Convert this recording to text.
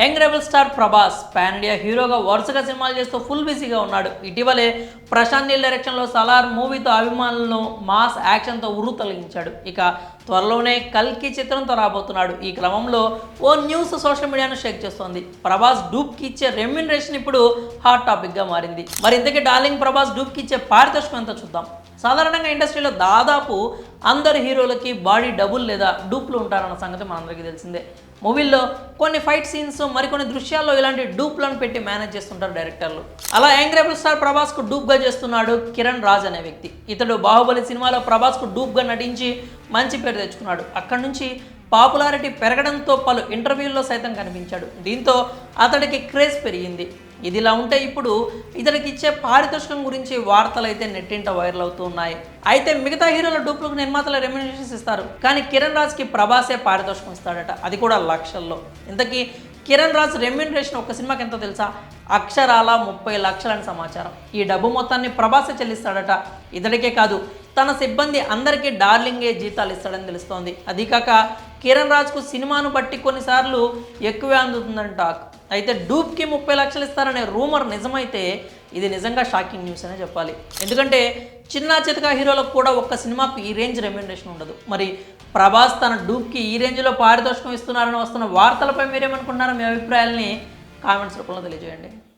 Young rebel star Prabhas pan India హీరోగా వరుసగా సినిమాలు చేస్తూ ఫుల్ బిజీగా ఉన్నాడు. ఇటీవలే ప్రశాంత్ నీల్ డైరెక్షన్లో సలార్ మూవీతో అభిమానులను మాస్ యాక్షన్తో ఉర్రు తొలగించాడు. ఇక త్వరలోనే కల్కి చిత్రంతో రాబోతున్నాడు. ఈ క్రమంలో ఓ న్యూస్ సోషల్ మీడియాను షేక్ చేస్తోంది. ప్రభాస్ డూప్కి ఇచ్చే రెమ్యునరేషన్ ఇప్పుడు హాట్ టాపిక్గా మారింది. మరి ఇంతకీ డార్లింగ్ ప్రభాస్ డూప్కి ఇచ్చే పారితోషికం ఎంత చూద్దాం? సాధారణంగా ఇండస్ట్రీలో దాదాపు అందరు హీరోలకి బాడీ డబుల్ లేదా డూప్లు ఉంటారన్న సంగతి మనందరికీ తెలిసిందే. మూవీల్లో కొన్ని ఫైట్ సీన్స్ మరికొన్ని దృశ్యాల్లో ఇలాంటి డూప్లను పెట్టి మేనేజ్ చేస్తుంటారు డైరెక్టర్లు. అలా యాంగ్రేబుల్ స్టార్ ప్రభాస్కు డూప్గా చేస్తున్నాడు కిరణ్ రాజ్ అనే వ్యక్తి. ఇతడు బాహుబలి సినిమాలో ప్రభాస్కు డూప్గా నటించి మంచి పేరు తెచ్చుకున్నాడు. అక్కడి నుంచి పాపులారిటీ పెరగడంతో పలు ఇంటర్వ్యూల్లో సైతం కనిపించాడు. దీంతో అతడికి క్రేజ్ పెరిగింది. ఇదిలా ఉంటే ఇప్పుడు ఇతడికి ఇచ్చే పారితోషికం గురించి వార్తలు అయితే నెట్టింట వైరల్ అవుతూ ఉన్నాయి. అయితే మిగతా హీరోల డూప్లకు నిర్మాతల రెమ్యునేషన్స్ ఇస్తారు. కానీ కిరణ్ రాజ్కి ప్రభాసే పారితోషికం ఇస్తాడట. అది కూడా లక్షల్లో. ఇంతకీ కిరణ్ రాజ్ రెమ్యునరేషన్ ఒక సినిమాకి ఎంతో తెలుసా? అక్షరాల ముప్పై లక్షలని సమాచారం. ఈ డబ్బు మొత్తాన్ని ప్రభాసే చెల్లిస్తాడట. ఇతడికే కాదు తన సిబ్బంది అందరికీ డార్లింగే జీతాలు ఇస్తాడని తెలుస్తోంది. అది కాక కిరణ్ రాజ్కు సినిమాను బట్టి కొన్నిసార్లు ఎక్కువే అందుతుందని టాక్. అయితే డూప్కి ముప్పై లక్షలు ఇస్తారనే రూమర్ నిజమైతే ఇది నిజంగా షాకింగ్ న్యూస్ అనే చెప్పాలి. ఎందుకంటే చిన్న చితక హీరోలకు కూడా ఒక్క సినిమాకు ఈ రేంజ్ రెమ్యునరేషన్ ఉండదు. మరి ప్రభాస్ తన డూప్కి ఈ రేంజ్లో పారితోషికం ఇస్తున్నారని వస్తున్న వార్తలపై మీరేమనుకుంటున్నారో మీ అభిప్రాయాల్ని కామెంట్స్ రూపంలో తెలియజేయండి.